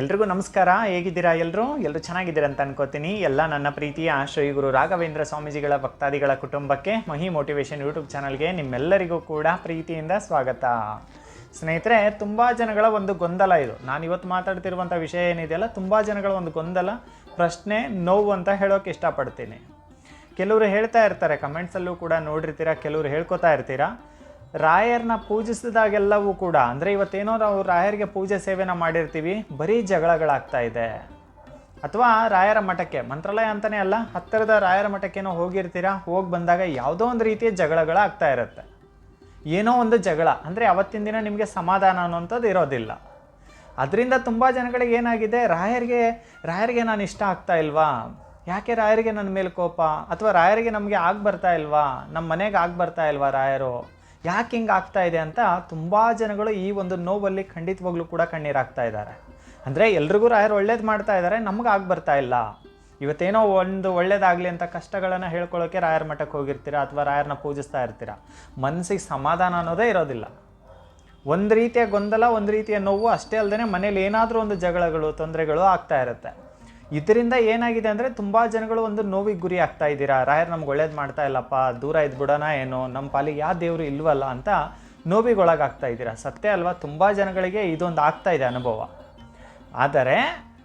ಎಲ್ರಿಗೂ ನಮಸ್ಕಾರ. ಹೇಗಿದ್ದೀರಾ ಎಲ್ಲರೂ ಎಲ್ಲರೂ ಚೆನ್ನಾಗಿದ್ದೀರಾ ಅಂತ ಅನ್ಕೋತೀನಿ. ಎಲ್ಲ ನನ್ನ ಪ್ರೀತಿಯ ಶ್ರೀ ಗುರು ರಾಘವೇಂದ್ರ ಸ್ವಾಮೀಜಿಗಳ ಭಕ್ತಾದಿಗಳ ಕುಟುಂಬಕ್ಕೆ ಮಹಿ ಮೋಟಿವೇಶನ್ ಯೂಟ್ಯೂಬ್ ಚಾನಲ್ಗೆ ನಿಮ್ಮೆಲ್ಲರಿಗೂ ಕೂಡ ಪ್ರೀತಿಯಿಂದ ಸ್ವಾಗತ. ಸ್ನೇಹಿತರೆ, ತುಂಬ ಜನಗಳ ಒಂದು ಗೊಂದಲ ಇದು. ನಾನು ಇವತ್ತು ಮಾತಾಡ್ತಿರುವಂಥ ವಿಷಯ ಏನಿದೆಯಲ್ಲ ತುಂಬ ಜನಗಳ ಒಂದು ಗೊಂದಲ, ಪ್ರಶ್ನೆ, ನೋವು ಅಂತ ಹೇಳೋಕೆ ಇಷ್ಟಪಡ್ತೀನಿ. ಕೆಲವರು ಹೇಳ್ತಾ ಇರ್ತಾರೆ, ಕಮೆಂಟ್ಸಲ್ಲೂ ಕೂಡ ನೋಡಿರ್ತೀರಾ, ಕೆಲವರು ಹೇಳ್ಕೊತಾ ಇರ್ತೀರಾ. ರಾಯರ್ನ ಪೂಜಿಸಿದಾಗೆಲ್ಲವೂ ಕೂಡ, ಅಂದರೆ ಇವತ್ತೇನೋ ನಾವು ರಾಯರಿಗೆ ಪೂಜೆ ಸೇವೆನ ಮಾಡಿರ್ತೀವಿ, ಬರೀ ಜಗಳಗಳಾಗ್ತಾ ಇದೆ. ಅಥವಾ ರಾಯರ ಮಠಕ್ಕೆ, ಮಂತ್ರಾಲಯ ಅಂತಲೇ ಅಲ್ಲ, ಹತ್ತಿರದ ರಾಯರ ಮಠಕ್ಕೇನೋ ಹೋಗಿರ್ತೀರಾ, ಹೋಗಿ ಬಂದಾಗ ಯಾವುದೋ ಒಂದು ರೀತಿಯ ಜಗಳಗಳಾಗ್ತಾ ಇರುತ್ತೆ. ಏನೋ ಒಂದು ಜಗಳ, ಅಂದರೆ ಅವತ್ತಿನ ದಿನ ನಿಮಗೆ ಸಮಾಧಾನ ಅನ್ನೋಂಥದ್ದು ಇರೋದಿಲ್ಲ. ಅದರಿಂದ ತುಂಬ ಜನಗಳಿಗೆ ಏನಾಗಿದೆ, ರಾಯರಿಗೆ ರಾಯರಿಗೆ ನಾನು ಇಷ್ಟ ಆಗ್ತಾ ಇಲ್ವಾ? ಯಾಕೆ ರಾಯರಿಗೆ ನನ್ನ ಮೇಲೆ ಕೋಪ? ಅಥವಾ ರಾಯರಿಗೆ ನಮಗೆ ಆಗಿ ಬರ್ತಾ ಇಲ್ವಾ? ನಮ್ಮ ಮನೆಗೆ ಆಗಿ ಬರ್ತಾ ಇಲ್ವಾ ರಾಯರು? ಯಾಕೆ ಹಿಂಗೆ ಆಗ್ತಾ ಇದೆ ಅಂತ ತುಂಬ ಜನಗಳು ಈ ಒಂದು ನೋವಲ್ಲಿ ಖಂಡಿತವಾಗ್ಲೂ ಕೂಡ ಕಣ್ಣೀರಾಗ್ತಾ ಇದ್ದಾರೆ. ಅಂದರೆ ಎಲ್ರಿಗೂ ರಾಯರು ಒಳ್ಳೇದು ಮಾಡ್ತಾ ಇದ್ದಾರೆ ನಮ್ಗೆ ಆಗಿ ಬರ್ತಾ ಇಲ್ಲ. ಇವತ್ತೇನೋ ಒಂದು ಒಳ್ಳೇದಾಗಲಿ ಅಂತ ಕಷ್ಟಗಳನ್ನು ಹೇಳ್ಕೊಳ್ಳೋಕೆ ರಾಯರ ಮಠಕ್ಕೆ ಹೋಗಿರ್ತೀರಾ ಅಥವಾ ರಾಯರನ್ನ ಪೂಜಿಸ್ತಾ ಇರ್ತೀರಾ? ಮನಸ್ಸಿಗೆ ಸಮಾಧಾನ ಅನ್ನೋದೇ ಇರೋದಿಲ್ಲ. ಒಂದು ರೀತಿಯ ಗೊಂದಲ, ಒಂದು ರೀತಿಯ ನೋವು ಅಷ್ಟೇ ಅಲ್ಲದೆ ಮನೇಲಿ ಏನಾದರೂ ಒಂದು ಜಗಳಗಳು, ತೊಂದರೆಗಳು ಆಗ್ತಾ ಇರುತ್ತೆ. ಇದರಿಂದ ಏನಾಗಿದೆ ಅಂದರೆ ತುಂಬ ಜನಗಳು ಒಂದು ನೋವಿಗೆ ಗುರಿ ಆಗ್ತಾ ಇದ್ದೀರಾ? ರಾಯರ್ ನಮ್ಗೆ ಒಳ್ಳೇದು ಮಾಡ್ತಾ ಇಲ್ಲಪ್ಪ, ದೂರ ಇದ್ಬಿಡೋಣ ಏನು? ನಮ್ಮ ಪಾಲಿಗೆ ಯಾವ ದೇವರು ಇಲ್ವಲ್ಲ ಅಂತ ನೋವಿಗೆ ಒಳಗಾಗ್ತಾ ಇದ್ದೀರಾ? ಸತ್ಯ ಅಲ್ವಾ? ತುಂಬ ಜನಗಳಿಗೆ ಇದೊಂದು ಆಗ್ತಾ ಇದೆ ಅನುಭವ. ಆದರೆ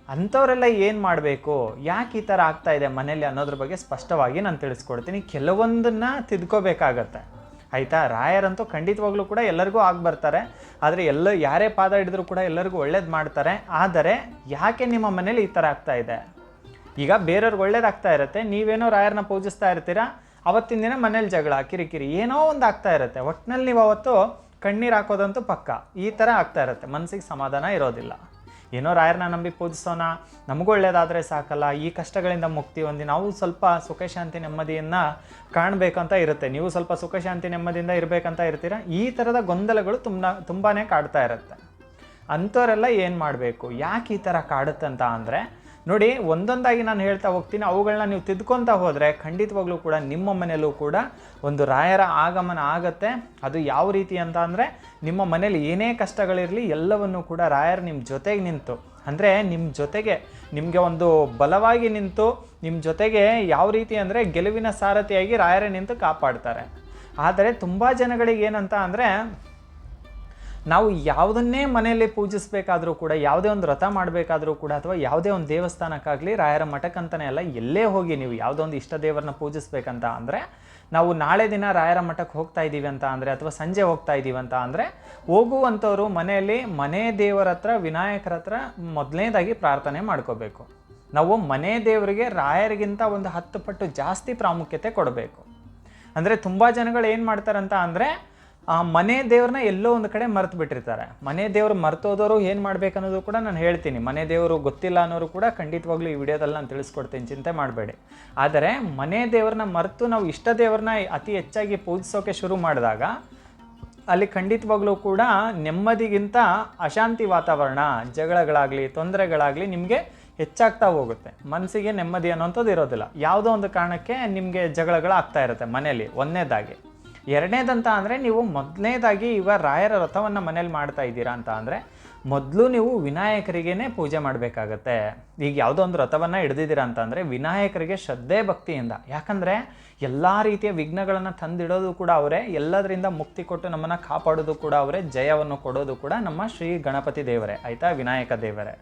ಅಂಥವರೆಲ್ಲ ಏನು ಮಾಡಬೇಕು? ಯಾಕೆ ಈ ಥರ ಆಗ್ತಾ ಇದೆ ಮನೇಲಿ ಅನ್ನೋದ್ರ ಬಗ್ಗೆ ಸ್ಪಷ್ಟವಾಗಿ ನಾನು ತಿಳಿಸ್ಕೊಡ್ತೀನಿ. ಕೆಲವೊಂದನ್ನು ತಿದ್ಕೋಬೇಕಾಗತ್ತೆ. ಆಯಿತಾ? ರಾಯರಂತೂ ಖಂಡಿತವಾಗ್ಲೂ ಕೂಡ ಎಲ್ಲರಿಗೂ ಆಗಿ ಬರ್ತಾರೆ ಆದರೆ ಎಲ್ಲ ಯಾರೇ ಪಾದ ಹಿಡಿದ್ರು ಕೂಡ ಎಲ್ಲರಿಗೂ ಒಳ್ಳೇದು ಮಾಡ್ತಾರೆ. ಆದರೆ ಯಾಕೆ ನಿಮ್ಮ ಮನೇಲಿ ಈ ಥರ ಆಗ್ತಾ ಇದೆ? ಈಗ ಬೇರೆಯವ್ರಿಗೆ ಒಳ್ಳೇದಾಗ್ತಾ ಇರುತ್ತೆ. ನೀವೇನೋ ರಾಯರನ್ನ ಪೂಜಿಸ್ತಾ ಇರ್ತೀರಾ? ಅವತ್ತಿನ ದಿನ ಮನೇಲಿ ಜಗಳ, ಕಿರಿಕಿರಿ, ಏನೋ ಒಂದು ಆಗ್ತಾ ಇರುತ್ತೆ. ಒಟ್ಟಿನಲ್ಲಿ ನೀವು ಅವತ್ತು ಕಣ್ಣೀರು ಹಾಕೋದಂತೂ ಪಕ್ಕ. ಈ ಥರ ಆಗ್ತಾ ಇರುತ್ತೆ. ಮನಸ್ಸಿಗೆ ಸಮಾಧಾನ ಇರೋದಿಲ್ಲ. ಏನೋ ರಾಯರನ್ನ ನಂಬಿ ಪೂಜಿಸೋಣ, ನಮಗೂ ಒಳ್ಳೇದಾದರೆ ಸಾಕಲ್ಲ, ಈ ಕಷ್ಟಗಳಿಂದ ಮುಕ್ತಿ ಹೊಂದಿ, ನಾವು ಸ್ವಲ್ಪ ಸುಖಶಾಂತಿ ನೆಮ್ಮದಿಯನ್ನು ಕಾಣಬೇಕಂತ ಇರುತ್ತೆ. ನೀವು ಸ್ವಲ್ಪ ಸುಖಶಾಂತಿ ನೆಮ್ಮದಿಯಿಂದ ಇರಬೇಕಂತ ಇರ್ತೀರಾ? ಈ ಥರದ ಗೊಂದಲಗಳು ತುಂಬ ತುಂಬಾ ಕಾಡ್ತಾ ಇರುತ್ತೆ. ಅಂಥವರೆಲ್ಲ ಏನು ಮಾಡಬೇಕು? ಯಾಕೆ ಈ ಥರ ಕಾಡುತ್ತಂತ ಅಂದರೆ ನೋಡಿ, ಒಂದೊಂದಾಗಿ ನಾನು ಹೇಳ್ತಾ ಹೋಗ್ತೀನಿ. ಅವುಗಳನ್ನ ನೀವು ತಿದ್ಕೊತಾ ಹೋದರೆ ಖಂಡಿತವಾಗ್ಲೂ ಕೂಡ ನಿಮ್ಮ ಮನೆಯಲ್ಲೂ ಕೂಡ ಒಂದು ರಾಯರ ಆಗಮನ ಆಗತ್ತೆ. ಅದು ಯಾವ ರೀತಿ ಅಂತ ಅಂದರೆ ನಿಮ್ಮ ಮನೇಲಿ ಏನೇ ಕಷ್ಟಗಳಿರಲಿ ಎಲ್ಲವನ್ನು ಕೂಡ ರಾಯರು ನಿಮ್ಮ ಜೊತೆಗೆ ನಿಂತು, ಅಂದರೆ ನಿಮ್ಮ ಜೊತೆಗೆ ನಿಮಗೆ ಒಂದು ಬಲವಾಗಿ ನಿಂತು ನಿಮ್ಮ ಜೊತೆಗೆ ಯಾವ ರೀತಿ ಅಂದರೆ ಗೆಲುವಿನ ಸಾರಥಿಯಾಗಿ ರಾಯರೇ ನಿಂತು ಕಾಪಾಡ್ತಾರೆ. ಆದರೆ ತುಂಬ ಜನಗಳಿಗೆ ಏನಂತ ಅಂದರೆ ನಾವು ಯಾವುದನ್ನೇ ಮನೆಯಲ್ಲಿ ಪೂಜಿಸಬೇಕಾದರೂ ಕೂಡ, ಯಾವುದೇ ಒಂದು ರಥ ಮಾಡಬೇಕಾದ್ರೂ ಕೂಡ, ಅಥವಾ ಯಾವುದೇ ಒಂದು ದೇವಸ್ಥಾನಕ್ಕಾಗಲಿ ರಾಯರ ಮಠಕ್ಕಂತನೇ ಅಲ್ಲ, ಎಲ್ಲೇ ಹೋಗಿ ನೀವು ಯಾವುದೋ ಒಂದು ಇಷ್ಟ ದೇವರನ್ನ ಪೂಜಿಸ್ಬೇಕಂತ ಅಂದರೆ, ನಾವು ನಾಳೆ ದಿನ ರಾಯರ ಮಠಕ್ಕೆ ಹೋಗ್ತಾ ಇದ್ದೀವಿ ಅಂತ ಅಂದರೆ, ಅಥವಾ ಸಂಜೆ ಹೋಗ್ತಾ ಇದ್ದೀವಿ ಅಂತ ಅಂದರೆ, ಹೋಗುವಂಥವ್ರು ಮನೆಯಲ್ಲಿ ಮನೆ ದೇವರ ಹತ್ರ, ವಿನಾಯಕರ ಹತ್ರ ಮೊದಲನೇದಾಗಿ ಪ್ರಾರ್ಥನೆ ಮಾಡ್ಕೋಬೇಕು. ನಾವು ಮನೆ ದೇವರಿಗೆ ರಾಯರಿಗಿಂತ ಒಂದು ಹತ್ತು ಪಟ್ಟು ಜಾಸ್ತಿ ಪ್ರಾಮುಖ್ಯತೆ ಕೊಡಬೇಕು. ಅಂದರೆ ತುಂಬ ಜನಗಳು ಏನು ಮಾಡ್ತಾರಂತ ಅಂದರೆ ಆ ಮನೆ ದೇವ್ರನ್ನ ಎಲ್ಲೋ ಒಂದು ಕಡೆ ಮರೆತು ಬಿಟ್ಟಿರ್ತಾರೆ. ಮನೆ ದೇವ್ರು ಮರ್ತೋದವರು ಏನು ಮಾಡ್ಬೇಕನ್ನೋದು ಕೂಡ ನಾನು ಹೇಳ್ತೀನಿ. ಮನೆ ದೇವರು ಗೊತ್ತಿಲ್ಲ ಅನ್ನೋರು ಕೂಡ ಖಂಡಿತವಾಗ್ಲೂ ಈ ವಿಡಿಯೋದಲ್ಲಿ ನಾನು ತಿಳಿಸ್ಕೊಡ್ತೀನಿ. ಚಿಂತೆ ಮಾಡಬೇಡಿ. ಆದರೆ ಮನೆ ದೇವ್ರನ್ನ ಮರೆತು ನಾವು ಇಷ್ಟ ದೇವ್ರನ್ನ ಅತಿ ಹೆಚ್ಚಾಗಿ ಪೂಜಿಸೋಕೆ ಶುರು ಮಾಡಿದಾಗ ಅಲ್ಲಿ ಖಂಡಿತವಾಗ್ಲೂ ಕೂಡ ನೆಮ್ಮದಿಗಿಂತ ಅಶಾಂತಿ ವಾತಾವರಣ, ಜಗಳಗಳಾಗಲಿ, ತೊಂದರೆಗಳಾಗಲಿ ನಿಮಗೆ ಹೆಚ್ಚಾಗ್ತಾ ಹೋಗುತ್ತೆ. ಮನಸ್ಸಿಗೆ ನೆಮ್ಮದಿ ಅನ್ನೋಂಥದ್ದು ಇರೋದಿಲ್ಲ. ಯಾವುದೋ ಒಂದು ಕಾರಣಕ್ಕೆ ನಿಮಗೆ ಜಗಳಗಳಾಗ್ತಾ ಇರುತ್ತೆ ಮನೆಯಲ್ಲಿ, ಒಂದನೇದಾಗಿ. ಎರಡನೇದಂತ ಅಂದರೆ ನೀವು ಮೊದಲನೇದಾಗಿ ಇವ ರಾಯರ ರಥವನ್ನು ಮನೇಲಿ ಮಾಡ್ತಾ ಇದ್ದೀರಾ ಅಂತ ಅಂದರೆ ಮೊದಲು ನೀವು ವಿನಾಯಕರಿಗೇ ಪೂಜೆ ಮಾಡಬೇಕಾಗತ್ತೆ. ಈಗ ಯಾವುದೋ ಒಂದು ರಥವನ್ನು ಹಿಡ್ದಿದ್ದೀರಾ ಅಂತ ಅಂದರೆ ವಿನಾಯಕರಿಗೆ ಶ್ರದ್ಧೆ ಭಕ್ತಿಯಿಂದ. ಯಾಕಂದರೆ ಎಲ್ಲ ರೀತಿಯ ವಿಘ್ನಗಳನ್ನು ತಂದಿಡೋದು ಕೂಡ ಅವರೇ, ಎಲ್ಲದರಿಂದ ಮುಕ್ತಿ ಕೊಟ್ಟು ನಮ್ಮನ್ನು ಕಾಪಾಡೋದು ಕೂಡ ಅವರೇ, ಜಯವನ್ನು ಕೊಡೋದು ಕೂಡ ನಮ್ಮ ಶ್ರೀ ಗಣಪತಿ ದೇವರೇ, ಆಯಿತಾ? ವಿನಾಯಕ ದೇವರೇ.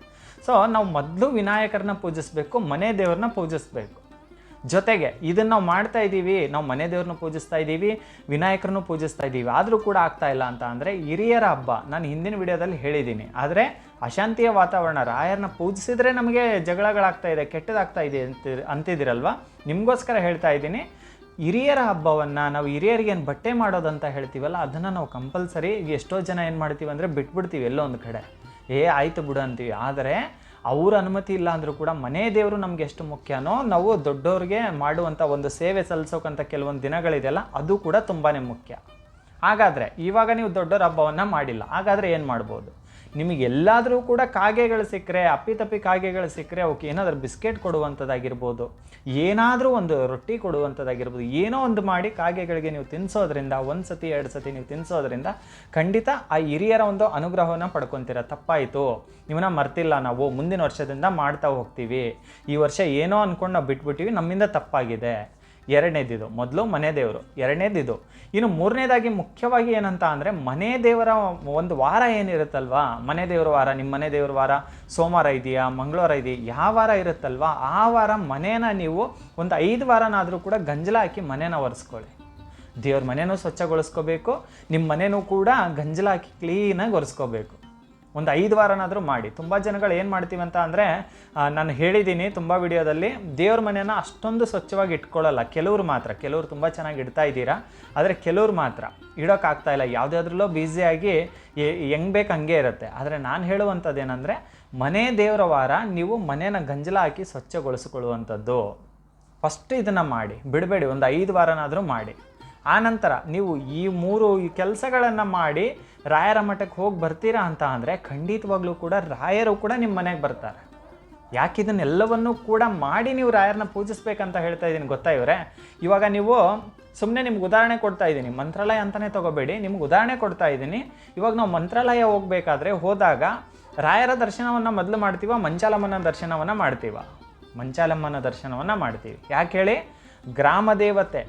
ಸೊ ನಾವು ಮೊದಲು ವಿನಾಯಕರನ್ನ ಪೂಜಿಸಬೇಕು, ಮನೆ ದೇವರನ್ನ ಪೂಜಿಸಬೇಕು. ಜೊತೆಗೆ ಇದನ್ನು ನಾವು ಮಾಡ್ತಾ ಇದ್ದೀವಿ ನಾವು ಮನೆ ದೇವ್ರನ್ನ ಪೂಜಿಸ್ತಾ ಇದ್ದೀವಿ ವಿನಾಯಕರನ್ನು ಪೂಜಿಸ್ತಾ ಇದ್ದೀವಿ ಆದರೂ ಕೂಡ ಆಗ್ತಾ ಇಲ್ಲ ಅಂತ ಅಂದರೆ ಹಿರಿಯರ ಹಬ್ಬ. ನಾನು ಹಿಂದಿನ ವಿಡಿಯೋದಲ್ಲಿ ಹೇಳಿದ್ದೀನಿ. ಆದರೆ ಅಶಾಂತಿಯ ವಾತಾವರಣ, ರಾಯರನ್ನ ಪೂಜಿಸಿದ್ರೆ ನಮಗೆ ಜಗಳಗಳಾಗ್ತಾ ಇದೆ, ಕೆಟ್ಟದಾಗ್ತಾ ಇದೆ ಅಂತ, ಅಂತಿದ್ದೀರಲ್ವ? ನಿಮಗೋಸ್ಕರ ಹೇಳ್ತಾ ಇದ್ದೀನಿ. ಹಿರಿಯರ ಹಬ್ಬವನ್ನು ನಾವು ಹಿರಿಯರಿಗೆ ಏನು ಬಟ್ಟೆ ಮಾಡೋದಂತ ಹೇಳ್ತೀವಲ್ಲ, ಅದನ್ನು ನಾವು ಕಂಪಲ್ಸರಿ ಎಷ್ಟೋ ಜನ ಏನು ಮಾಡ್ತೀವಿ ಅಂದರೆ ಬಿಟ್ಬಿಡ್ತೀವಿ ಎಲ್ಲೋ ಒಂದು ಕಡೆ. ಏ, ಆಯಿತು ಬಿಡು ಅಂತೀವಿ. ಆದರೆ ಅವ್ರ ಅನುಮತಿ ಇಲ್ಲ ಅಂದರೂ ಕೂಡ ಮನೆ ದೇವರು ನಮ್ಗೆ ಎಷ್ಟು ಮುಖ್ಯನೋ ನಾವು ದೊಡ್ಡವ್ರಿಗೆ ಮಾಡುವಂಥ ಒಂದು ಸೇವೆ ಸಲ್ಲಿಸೋಕ್ಕಂಥ ಕೆಲವೊಂದು ದಿನಗಳಿದೆಯಲ್ಲ, ಅದು ಕೂಡ ತುಂಬಾ ಮುಖ್ಯ. ಹಾಗಾದರೆ ಇವಾಗ ನೀವು ದೊಡ್ಡವ್ರ ಹಬ್ಬವನ್ನು ಮಾಡಿಲ್ಲ, ಹಾಗಾದರೆ ಏನು ಮಾಡ್ಬೋದು? ನಿಮಗೆ ಎಲ್ಲಾದರೂ ಕೂಡ ಕಾಗೆಗಳು ಸಿಕ್ಕರೆ ಅಪ್ಪಿತಪ್ಪಿ ಕಾಗೆಗಳು ಸಿಕ್ಕರೆ ಅವಕ್ಕೆ ಏನಾದರೂ ಬಿಸ್ಕೆಟ್ ಕೊಡುವಂಥದ್ದಾಗಿರ್ಬೋದು, ಏನಾದರೂ ಒಂದು ರೊಟ್ಟಿ ಕೊಡುವಂಥದ್ದಾಗಿರ್ಬೋದು, ಏನೋ ಒಂದು ಮಾಡಿ ಕಾಗೆಗಳಿಗೆ ನೀವು ತಿನ್ನಿಸೋದ್ರಿಂದ ಒಂದು ಸತಿ, ಎರಡು ಸತಿ ನೀವು ತಿನ್ನಿಸೋದ್ರಿಂದ ಖಂಡಿತ ಆ ಹಿರಿಯರ ಒಂದು ಅನುಗ್ರಹವನ್ನು ಪಡ್ಕೊತೀರ. ತಪ್ಪಾಯಿತು. ಇವನ್ನ ಮರ್ತಿಲ್ಲ ನಾವು. ಮುಂದಿನ ವರ್ಷದಿಂದ ಮಾಡ್ತಾ ಹೋಗ್ತೀವಿ. ಈ ವರ್ಷ ಏನೋ ಅಂದ್ಕೊಂಡು ನಾವು ಬಿಟ್ಬಿಟ್ಟಿವಿ. ನಮ್ಮಿಂದ ತಪ್ಪಾಗಿದೆ. ಎರಡನೇದಿದು. ಮೊದಲು ಮನೆ ದೇವರು, ಎರಡನೇದಿದು. ಇನ್ನು ಮೂರನೇದಾಗಿ ಮುಖ್ಯವಾಗಿ ಏನಂತ ಅಂದರೆ ಮನೆ ದೇವರ ಒಂದು ವಾರ ಏನಿರುತ್ತಲ್ವಾ? ಮನೆ ದೇವರ ವಾರ, ನಿಮ್ಮ ಮನೆ ದೇವರ ವಾರ, ಸೋಮವಾರ ಇದೆಯಾ, ಮಂಗಳವಾರ ಇದೆಯಾ, ಯಾವ ವಾರ ಇರುತ್ತಲ್ವಾ? ಆ ವಾರ ಮನೇನ ನೀವು ಒಂದು ಐದು ವಾರನಾದರೂ ಕೂಡ ಗಂಜಲ ಹಾಕಿ ಮನೇನ ಒರೆಸ್ಕೊಳ್ಳಿ. ದೇವ್ರ ಮನೇನೂ ಸ್ವಚ್ಛಗೊಳಿಸ್ಕೋಬೇಕು, ನಿಮ್ಮ ಮನೆಯೂ ಕೂಡ ಗಂಜಲ ಹಾಕಿ ಕ್ಲೀನಾಗಿ ಒರೆಸ್ಕೋಬೇಕು. ಒಂದು ಐದು ವಾರನಾದರೂ ಮಾಡಿ. ತುಂಬ ಜನಗಳು ಏನು ಮಾಡ್ತೀವಿ ಅಂತ ಅಂದರೆ ನಾನು ಹೇಳಿದ್ದೀನಿ ತುಂಬ ವಿಡಿಯೋದಲ್ಲಿ, ದೇವ್ರ ಮನೆಯನ್ನು ಅಷ್ಟೊಂದು ಸ್ವಚ್ಛವಾಗಿ ಇಟ್ಕೊಳ್ಳಲ್ಲ. ಕೆಲವ್ರು ಮಾತ್ರ, ಕೆಲವ್ರು ತುಂಬ ಚೆನ್ನಾಗಿ ಇಡ್ತಾ ಇದ್ದೀರಾ? ಆದರೆ ಕೆಲವ್ರು ಮಾತ್ರ ಇಡೋಕ್ಕಾಗ್ತಾ ಇಲ್ಲ. ಯಾವುದಾದ್ರಲ್ಲೋ ಬ್ಯುಸಿಯಾಗಿ ಹೆಂಗೆ ಬೇಕು ಹಂಗೆ ಇರುತ್ತೆ. ಆದರೆ ನಾನು ಹೇಳುವಂಥದ್ದು ಏನಂದರೆ ಮನೆ ದೇವರ ವಾರ ನೀವು ಮನೇನ ಗಂಜಲ ಹಾಕಿ ಸ್ವಚ್ಛಗೊಳಿಸ್ಕೊಳ್ಳುವಂಥದ್ದು. ಫಸ್ಟ್ ಇದನ್ನು ಮಾಡಿ. ಬಿಡಬೇಡಿ, ಒಂದು ಐದು ವಾರನಾದರೂ ಮಾಡಿ. ಆನಂತರ ನೀವು ಈ ಮೂರು ಕೆಲಸಗಳನ್ನು ಮಾಡಿ ರಾಯರ ಮಠಕ್ಕೆ ಹೋಗಿ ಬರ್ತೀರಾ ಅಂತ ಅಂದರೆ ಖಂಡಿತವಾಗ್ಲೂ ಕೂಡ ರಾಯರು ಕೂಡ ನಿಮ್ಮ ಮನೆಗೆ ಬರ್ತಾರೆ. ಯಾಕೆ ಇದನ್ನೆಲ್ಲವನ್ನೂ ಕೂಡ ಮಾಡಿ ನೀವು ರಾಯರನ್ನ ಪೂಜಿಸ್ಬೇಕಂತ ಹೇಳ್ತಾ ಇದ್ದೀನಿ ಗೊತ್ತಾ ಇವರೇ? ಇವಾಗ ನೀವು ಸುಮ್ಮನೆ ನಿಮ್ಗೆ ಉದಾಹರಣೆ ಕೊಡ್ತಾ ಇದ್ದೀನಿ. ಮಂತ್ರಾಲಯ ಅಂತಲೇ ತಗೋಬೇಡಿ. ನಿಮ್ಗೆ ಉದಾಹರಣೆ ಕೊಡ್ತಾ ಇದ್ದೀನಿ. ಇವಾಗ ನಾವು ಮಂತ್ರಾಲಯ ಹೋಗಬೇಕಾದ್ರೆ ಹೋದಾಗ ರಾಯರ ದರ್ಶನವನ್ನು ಮೊದಲು ಮಾಡ್ತೀವ, ಮಂಚಾಲಮ್ಮನ ದರ್ಶನವನ್ನು ಮಾಡ್ತೀವ? ಮಂಚಾಲಮ್ಮನ ದರ್ಶನವನ್ನು ಮಾಡ್ತೀವಿ. ಯಾಕೆ ಹೇಳಿ? ಗ್ರಾಮ ದೇವತೆ.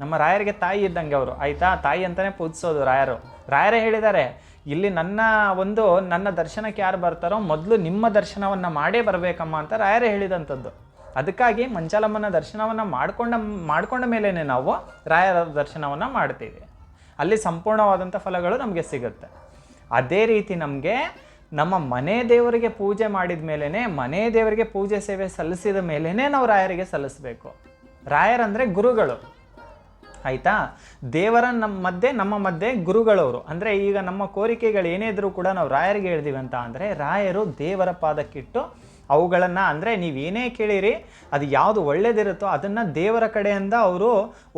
ನಮ್ಮ ರಾಯರಿಗೆ ತಾಯಿ ಇದ್ದಂಗೆ ಅವರು. ಆಯಿತಾ? ತಾಯಿ ಅಂತಲೇ ಪೂಜಿಸೋದು ರಾಯರು. ರಾಯರೇ ಹೇಳಿದ್ದಾರೆ, ಇಲ್ಲಿ ನನ್ನ ಒಂದು, ನನ್ನ ದರ್ಶನಕ್ಕೆ ಯಾರು ಬರ್ತಾರೋ ಮೊದಲು ನಿಮ್ಮ ದರ್ಶನವನ್ನು ಮಾಡೇ ಬರಬೇಕಮ್ಮ ಅಂತ ರಾಯರೇ ಹೇಳಿದಂಥದ್ದು. ಅದಕ್ಕಾಗಿ ಮಂಚಾಲಮ್ಮನ ದರ್ಶನವನ್ನು ಮಾಡಿಕೊಂಡ, ಮಾಡ್ಕೊಂಡ ಮೇಲೇ ನಾವು ರಾಯರ ದರ್ಶನವನ್ನು ಮಾಡ್ತೀವಿ. ಅಲ್ಲಿ ಸಂಪೂರ್ಣವಾದಂಥ ಫಲಗಳು ನಮಗೆ ಸಿಗುತ್ತೆ. ಅದೇ ರೀತಿ ನಮಗೆ ನಮ್ಮ ಮನೆ ದೇವರಿಗೆ ಪೂಜೆ ಮಾಡಿದ ಮೇಲೇ ಮನೆ ದೇವರಿಗೆ ಪೂಜೆ ಸೇವೆ ಸಲ್ಲಿಸಿದ ಮೇಲೇ ನಾವು ರಾಯರಿಗೆ ಸಲ್ಲಿಸಬೇಕು. ರಾಯರಂದರೆ ಗುರುಗಳು. ಆಯಿತಾ? ದೇವರ ನಮ್ಮ ಮಧ್ಯೆ ನಮ್ಮ ಮಧ್ಯೆ ಗುರುಗಳವರು. ಅಂದರೆ ಈಗ ನಮ್ಮ ಕೋರಿಕೆಗಳು ಏನೇ ಇದ್ರೂ ಕೂಡ ನಾವು ರಾಯರಿಗೆ ಹೇಳಿದೀವಿ ಅಂತ ಅಂದರೆ, ರಾಯರು ದೇವರ ಪಾದಕ್ಕಿಟ್ಟು ಅವುಗಳನ್ನು ಅಂದರೆ ನೀವೇನೇ ಕೇಳಿರಿ, ಅದು ಯಾವುದು ಒಳ್ಳೇದಿರುತ್ತೋ ಅದನ್ನು ದೇವರ ಕಡೆಯಿಂದ ಅವರು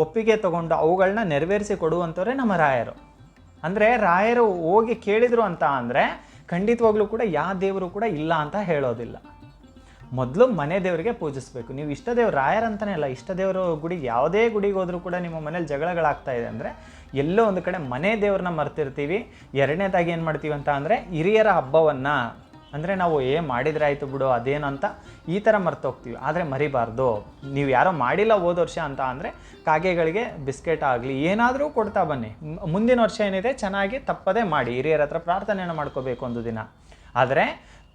ಒಪ್ಪಿಗೆ ತಗೊಂಡು ಅವುಗಳನ್ನ ನೆರವೇರಿಸಿ ಕೊಡುವಂಥವ್ರೆ ನಮ್ಮ ರಾಯರು. ಅಂದರೆ ರಾಯರು ಹೋಗಿ ಕೇಳಿದರು ಅಂತ ಅಂದರೆ ಖಂಡಿತವಾಗ್ಲೂ ಕೂಡ ಯಾವ ದೇವರು ಕೂಡ ಇಲ್ಲ ಅಂತ ಹೇಳೋದಿಲ್ಲ. ಮೊದಲು ಮನೆ ದೇವರಿಗೆ ಪೂಜಿಸಬೇಕು. ನೀವು ಇಷ್ಟ ದೇವ್ರು ರಾಯರ್ ಅಂತಲೇ ಅಲ್ಲ, ಇಷ್ಟ ದೇವರು ಗುಡಿಗೆ ಯಾವುದೇ ಗುಡಿಗೆ ಹೋದರೂ ಕೂಡ ನಿಮ್ಮ ಮನೇಲಿ ಜಗಳಗಳಾಗ್ತಾ ಇದೆ ಅಂದರೆ ಎಲ್ಲೋ ಒಂದು ಕಡೆ ಮನೆ ದೇವ್ರನ್ನ ಮರ್ತಿರ್ತೀವಿ. ಎರಡನೇದಾಗಿ ಏನು ಮಾಡ್ತೀವಿ ಅಂತ ಅಂದರೆ ಹಿರಿಯರ ಹಬ್ಬವನ್ನು ಅಂದರೆ ನಾವು ಏ ಮಾಡಿದ್ರೆ ಆಯಿತು ಬಿಡು, ಅದೇನು ಅಂತ ಈ ಥರ ಮರ್ತೋಗ್ತೀವಿ ಆದರೆ ಮರಿಬಾರ್ದು. ನೀವು ಯಾರೋ ಮಾಡಿಲ್ಲ ಹೋದ ವರ್ಷ ಅಂತ ಅಂದರೆ ಕಾಗೆಗಳಿಗೆ ಬಿಸ್ಕೆಟ್ ಆಗಲಿ, ಏನಾದರೂ ಕೊಡ್ತಾ ಬನ್ನಿ. ಮುಂದಿನ ವರ್ಷ ಏನಿದೆ, ಚೆನ್ನಾಗಿ ತಪ್ಪದೇ ಮಾಡಿ, ಹಿರಿಯರ ಹತ್ರ ಪ್ರಾರ್ಥನೆಯನ್ನು ಮಾಡ್ಕೋಬೇಕು ಒಂದು ದಿನ. ಆದರೆ